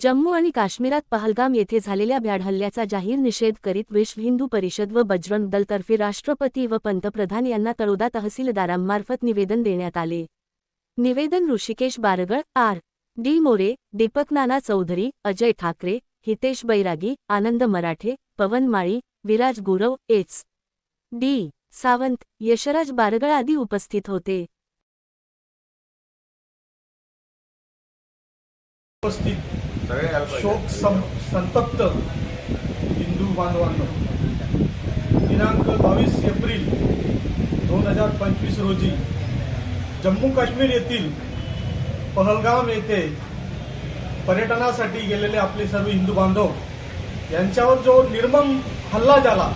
जम्मू आणि काश्मीरात पहलगाम येथे झालेल्या भ्याड हल्ल्याचा जाहीर निषेध करीत विश्व हिंदू परिषद व बजरंग दलतर्फे राष्ट्रपती व पंतप्रधान यांना तळोदा तहसीलदारांमार्फत निवेदन देण्यात आले. निवेदन Rishikesh Bargal R. D. More Deepak Nana Chaudhari Ajay Thackeray Hitesh Bairagi Anand Marathe Pawan Mali Viraj Gurav H. D. Sawant Yashraj Bargal आदी उपस्थित होते. उपस्थित शोक सं संतप्त हिंदू बांधवांनो. दिनांक बावीस एप्रिल दोन हजार पंचवीस रोजी जम्मू काश्मीर येथील पहलगाम येथे पर्यटनासाठी गेलेले आपले सर्व हिंदू बांधव यांच्यावर जो निर्मम हल्ला झाला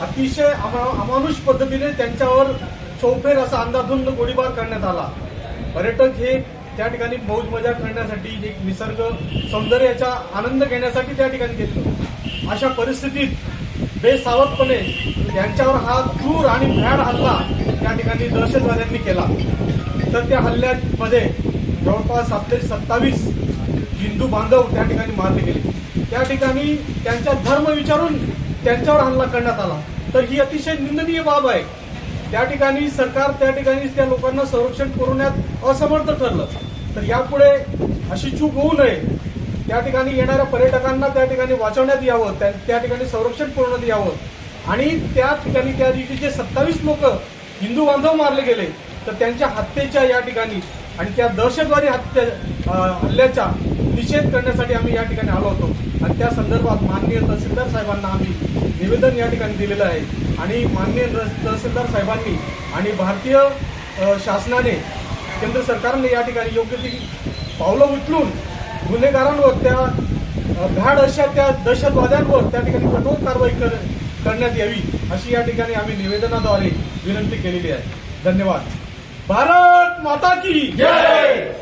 अतिशय अमानुष पद्धतीने त्यांच्यावर चौफेर असा अंदाधुंद गोळीबार करण्यात आला. पर्यटक हे त्या ठिकाणी मौज मजा करण्यासाठी एक निसर्ग सौंदर्याचा आनंद घेण्यासाठी त्या ठिकाणी गेलो. अशा परिस्थितीत बेसावधपणे यांच्यावर हा क्रूर आणि भ्याड हल्ला त्या ठिकाणी दहशतवाद्यांनी केला. तर त्या हल्ल्यामध्ये जवळपास आपले सत्तावीस हिंदू बांधव त्या ठिकाणी मारले गेले. त्या ठिकाणी त्यांचा धर्म विचारून त्यांच्यावर हल्ला करण्यात आला. तर ही अतिशय निंदनीय बाब आहे. त्या ठिकाणी सरकार त्या ठिकाणी त्या लोकांना संरक्षण पुरवण्यात असमर्थ ठरलं. तर यापुढे अशी चूक होऊ नये. त्या ठिकाणी येणाऱ्या पर्यटकांना त्या ठिकाणी वाचवण्यात यावं त्या त्या ठिकाणी संरक्षण पुरवण्यात यावं आणि त्या ठिकाणी त्या दिवशी जे सत्तावीस लोक हिंदू बांधव मारले गेले तर त्यांच्या हत्येच्या या ठिकाणी आणि त्या दहशतवादी हत्या हल्ल्याचा निषेध करण्यासाठी आम्ही या ठिकाणी आलो होतो. आणि त्या संदर्भात माननीय तहसीलदार साहेबांना आम्ही निवेदन या ठिकाणी दिलेलं आहे. आणि माननीय तहसीलदार साहेबांनी आणि भारतीय शासनाने केंद्र सरकारने या ठिकाणी योग्य ती पावलं उचलून गुन्हेगारांवर त्या घाड अशा त्या दहशतवाद्यांवर त्या ठिकाणी कठोर कारवाई कर करण्यात यावी अशी या ठिकाणी आम्ही निवेदनाद्वारे विनंती केलेली आहे. धन्यवाद. भारत माता की जय!